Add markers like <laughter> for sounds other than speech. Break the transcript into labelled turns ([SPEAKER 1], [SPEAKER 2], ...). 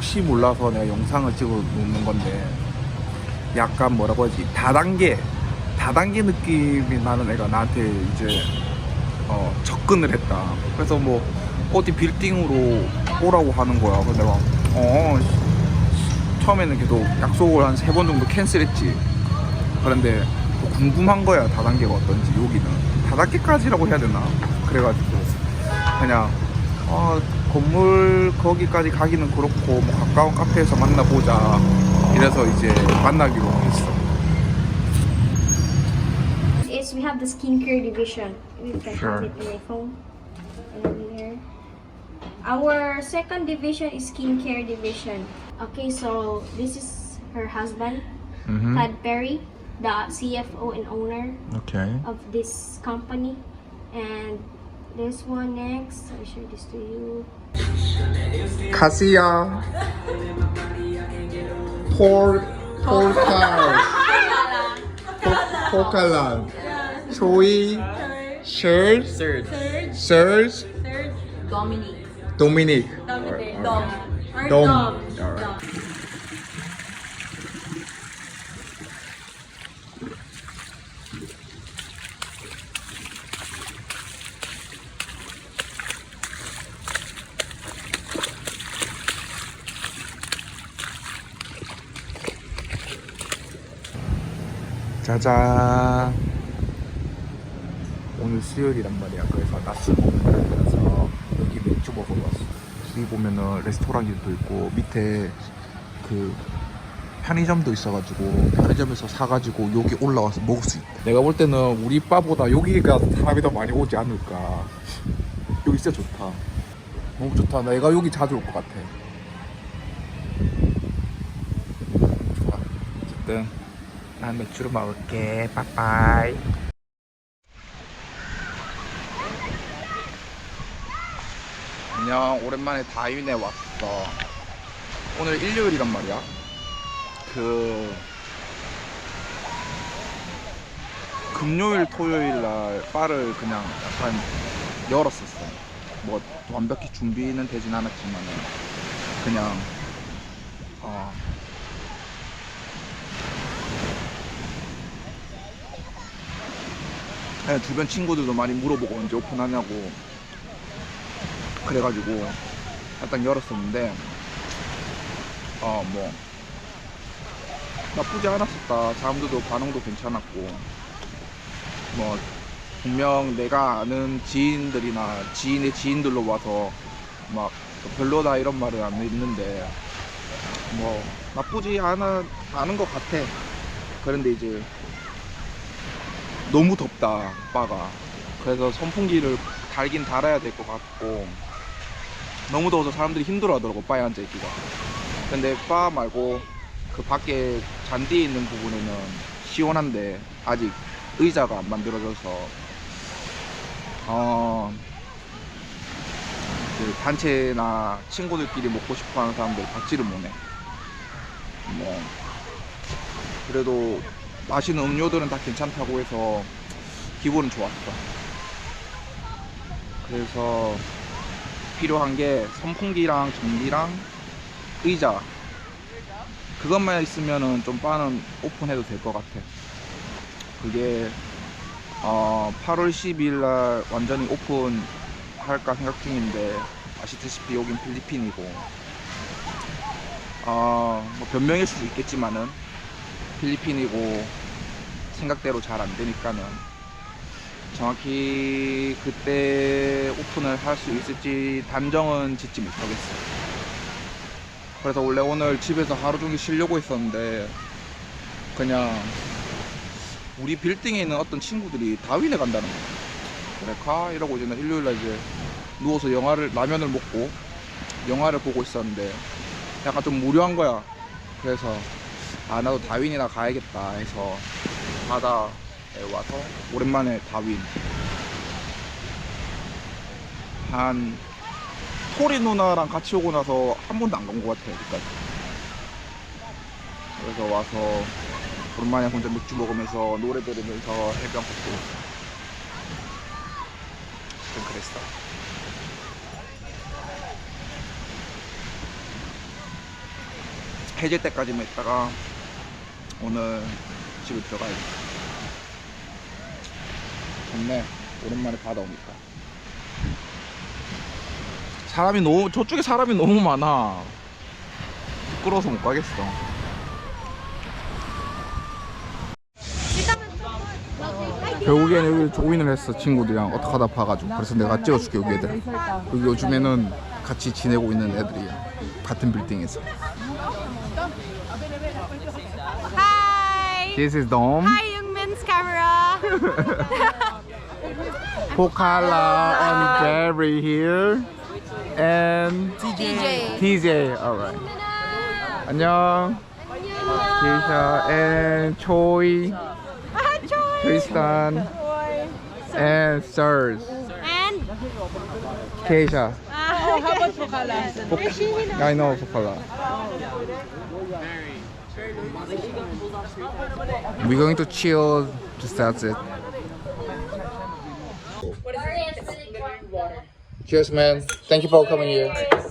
[SPEAKER 1] 혹시 몰라서 내가 영상을 찍어 놓는 건데 약간 뭐라고 하지 다단계 다단계 느낌이 나는 애가 나한테 이제 어, 접근을 했다. 그래서 뭐 어디 빌딩으로 오라고 하는 거야. 그래서 내가 어 씨, 처음에는 계속 약속을 한 세 번 정도 캔슬했지. 그런데 뭐 궁금한 거야 다단계가 어떤지 여기는 다단계까지라고 해야 되나? 그래가지고 그냥 어, 건물 거기까지 가기는 그렇고 뭐 가까운 카페에서 만나보자. 이래서 이제 만나기로 했어.
[SPEAKER 2] is we have the skincare division. We can
[SPEAKER 1] Sure.
[SPEAKER 2] it in my phone. And here. Our second division is skincare division. Okay, so this is her husband,
[SPEAKER 1] 음.
[SPEAKER 2] Todd Perry, the CFO and owner
[SPEAKER 1] 오케이.
[SPEAKER 2] of this company. And This one next. I show this to you.
[SPEAKER 1] Kasiya. Por Portal. Pokalan.
[SPEAKER 3] Choi.
[SPEAKER 1] Serge. Serge.
[SPEAKER 4] Serge. Dominic.
[SPEAKER 1] Dominic.
[SPEAKER 4] Dominic. Dom.
[SPEAKER 1] Dom.
[SPEAKER 4] Dom.
[SPEAKER 1] Dom.
[SPEAKER 4] Dom.
[SPEAKER 1] 짜잔. 오늘 수요일이란 말이야. 그래서 낮술 먹는 날이라서 여기 맥주 먹으러 왔어. 여기 보면은 레스토랑도 있고 밑에 그 편의점도 있어가지고 편의점에서 사가지고 여기 올라와서 먹을 수 있다. 내가 볼 때는 우리 바보다 여기가 사람이 더 많이 오지 않을까. 여기 진짜 좋다. 너무 좋다. 내가 여기 자주 올 것 같아. 좋아. 어쨌든 난 맥주를 먹을게. 빠빠이. 안녕. 오랜만에 다윈에 왔어. 오늘 일요일이란 말이야. 그 금요일, 토요일 날 바를 그냥 약간 열었었어. 뭐 완벽히 준비는 되진 않았지만 그냥 어 그냥 주변 친구들도 많이 물어보고 언제 오픈하냐고 그래가지고 일단 열었었는데 어 뭐 나쁘지 않았었다. 사람들도 반응도 괜찮았고 뭐 분명 내가 아는 지인들이나 지인의 지인들로 와서 막 별로다 이런 말을 안 했는데 뭐 나쁘지 않아, 않은 것 같아. 그런데 이제 너무 덥다 바가. 그래서 선풍기를 달긴 달아야 될 것 같고. 너무 더워서 사람들이 힘들어 하더라고 바에 앉아 있기가. 근데 바 말고 그 밖에 잔디에 있는 부분에는 시원한데 아직 의자가 안 만들어져서. 어, 그 단체나 친구들끼리 먹고 싶어 하는 사람들 받지를 못해. 뭐. 그래도 마시는 음료들은 다 괜찮다고 해서 기분은 좋았어. 그래서 필요한 게 선풍기랑 전기랑 의자 그것만 있으면은 좀 바는 오픈해도 될 것 같아. 그게 어 8월 12일 날 완전히 오픈할까 생각 중인데 아시다시피 여긴 필리핀이고 어 뭐 변명일 수도 있겠지만은 필리핀이고 생각대로 잘 안 되니까는 정확히 그때 오픈을 할 수 있을지 단정은 짓지 못하겠어요. 그래서 원래 오늘 집에서 하루 종일 쉬려고 했었는데 그냥 우리 빌딩에 있는 어떤 친구들이 다윈에 간다는 거야. 그래 가 이러고 이제 나 일요일날 이제 누워서 영화를 라면을 먹고 영화를 보고 있었는데 약간 좀 무료한 거야. 그래서 아 나도 다윈이나 가야겠다 해서 바다에 와서 오랜만에 다윈. 한 토리 누나랑 같이 오고 나서 한 번도 안 간 것 같아 여기까지. 그래서 와서 오랜만에 혼자 맥주 먹으면서 노래 들으면서 해변 걷고. 좀 그랬어 해질 때까지만 있다가 오늘 집에 들어가야겠다. 좋네. 오랜만에 바다 오니까. 사람이 너무 저쪽에 사람이 너무 많아. 부끄러워서 못 가겠어. 결국에는 여기 조인을 했어 친구들이랑 어떻게 하다 봐가지고 그래서 내가 찍어줄게 여기 애들 여기 요즘에는 같이 지내고 있는 애들이야 같은 빌딩에서 This is Dom.
[SPEAKER 3] Hi, Youngmin's camera! <laughs>
[SPEAKER 1] Pokala and Barry here. And
[SPEAKER 3] DJ.
[SPEAKER 1] TJ alright. 안녕. Keisha and Choi.
[SPEAKER 3] Ah, Joy!
[SPEAKER 1] Tristan. And Sirs
[SPEAKER 3] And?
[SPEAKER 1] Keisha.
[SPEAKER 3] Ah, <laughs> how about Pokala?
[SPEAKER 1] I know Pokala We're going to chill just that's it? Cheers man. Thank you for coming here